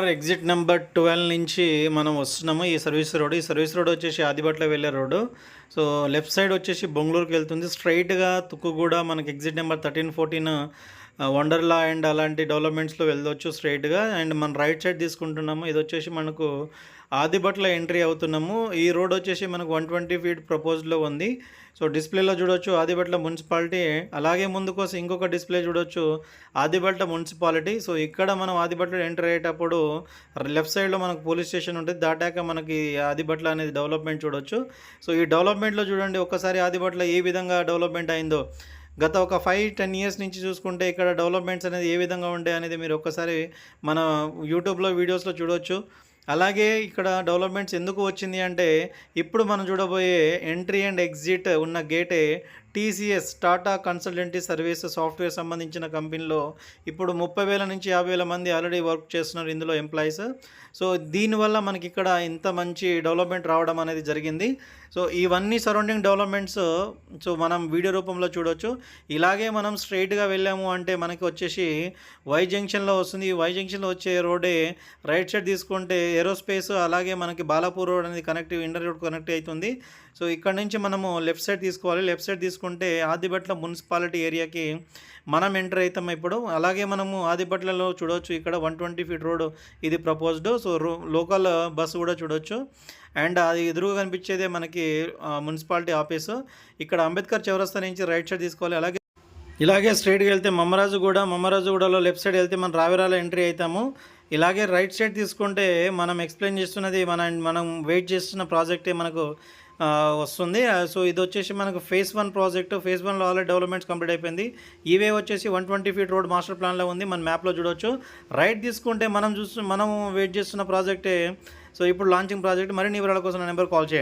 Exit number twelve నుంచి మనం వస్తున్నాము. ఈ సర్వీస్ రోడ్ ఈ సర్వీస్ రోడ్ వచ్చేసి ఆదిబట్ల వెళ్ళే రోడ్డు. సో లెఫ్ట్ సైడ్ వచ్చేసి బొంగళూరుకి వెళ్తుంది. స్ట్రైట్గా తుక్కుగూడ మనకి exit number thirteen fourteen Wonderla and అలాంటి డెవలప్మెంట్స్లో వెళ్ళొచ్చు స్ట్రైట్గా అండ్ మనం రైట్ సైడ్ తీసుకుంటున్నాము. ఇది వచ్చేసి మనకు ఆదిబట్ల ఎంట్రీ అవుతున్నాము. ఈ రోడ్ వచ్చేసి మనకు వన్ ట్వంటీ ఫీట్ ప్రపోజ్లో ఉంది. సో డిస్ప్లేలో చూడొచ్చు ఆదిబట్ల మున్సిపాలిటీ. అలాగే ముందు కోసం ఇంకొక డిస్ప్లే చూడొచ్చు ఆదిబట్ల మున్సిపాలిటీ. సో ఇక్కడ మనం ఆదిబట్ల ఎంటర్ అయ్యేటప్పుడు లెఫ్ట్ సైడ్లో మనకు పోలీస్ స్టేషన్ ఉంటుంది. దాటాక మనకి ఆదిబట్ల అనేది డెవలప్మెంట్ చూడొచ్చు. సో ఈ డెవలప్మెంట్లో చూడండి. ఒక్కసారి ఆదిబట్ల ఏ విధంగా డెవలప్మెంట్ అయిందో. గత ఒక ఫైవ్ టెన్ ఇయర్స్ నుంచి చూసుకుంటే ఇక్కడ డెవలప్మెంట్స్ అనేది ఏ విధంగా ఉంటాయి అనేది మీరు ఒక్కసారి మన యూట్యూబ్లో వీడియోస్లో చూడొచ్చు. అలాగే ఇక్కడ డెవలప్మెంట్స్ ఎందుకు వచ్చింది అంటే ఇప్పుడు మనం చూడబోయే ఎంట్రీ అండ్ ఎగ్జిట్ ఉన్న గేటే TCS Tata consultancy service software సంబంధించిన కంపెనీలో ఇప్పుడు ముప్పై వేల నుంచి యాభై వేల మంది ఆల్రెడీ వర్క్ చేస్తున్నారు ఇందులో ఎంప్లాయీస్. సో దీనివల్ల మనకి ఇక్కడ ఇంత మంచి డెవలప్మెంట్ రావడం అనేది జరిగింది. సో ఇవన్నీ సరౌండింగ్ డెవలప్మెంట్స్ సో మనం వీడియో రూపంలో చూడొచ్చు. ఇలాగే మనం స్ట్రైట్గా వెళ్ళాము అంటే మనకి వచ్చేసి వై జంక్షన్లో వస్తుంది. ఈ వై జంక్షన్లో వచ్చే రోడే రైట్ సైడ్ తీసుకుంటే ఏరోస్పేస్ అలాగే మనకి బాలాపూర్ రోడ్ అనేది కనెక్ట్ ఇంటర్ రోడ్ కనెక్ట్ అవుతుంది. సో ఇక్కడ నుంచి మనము లెఫ్ట్ సైడ్ తీసుకోవాలి. లెఫ్ట్ సైడ్ తీసుకుంటే ఆదిబట్ల మున్సిపాలిటీ ఏరియాకి మనం ఎంటర్ అవుతాం ఇప్పుడు. అలాగే మనము ఆదిబట్లలో చూడవచ్చు ఇక్కడ వన్ ట్వంటీ ఫీట్ రోడ్ ఇది ప్రపోజ్డ్ సో లోకల్ బస్సు కూడా చూడొచ్చు. అండ్ అది ఎదురుగా కనిపించేదే మనకి మున్సిపాలిటీ ఆఫీసు. ఇక్కడ అంబేద్కర్ చౌరస్తా నుంచి రైట్ సైడ్ తీసుకోవాలి. అలాగే ఇలాగే స్ట్రైట్గా వెళ్తే మమ్మరాజుగూడ మమ్మరాజుగూడలో లెఫ్ట్ సైడ్ వెళ్తే మనం రావిరాల ఎంట్రీ అవుతాము. ఇలాగే రైట్ సైడ్ తీసుకుంటే మనం ఎక్స్ప్లెయిన్ చేస్తున్నది మన మనం వెయిట్ చేస్తున్న ప్రాజెక్టే మనకు వస్తుంది. సో ఇది వచ్చేసి మనకు ఫేస్ వన్ ప్రాజెక్ట్ ఫేస్ వన్లో ఆల్రెడీ డెవలప్మెంట్స్ కంప్లీట్ అయిపోయింది. ఇవే వచ్చేసి one twenty feet road master ప్లాన్లో ఉంది. మన మ్యాప్లో చూడొచ్చు. రైట్ తీసుకుంటే మనం చూస్తు మనం వెయిట్ చేస్తున్న ప్రాజెక్టే సో ఇప్పుడు లాంచింగ్ ప్రాజెక్ట్ మరిన్ని వివరాల కోసం నా నెంబర్ కాల్ చేయండి.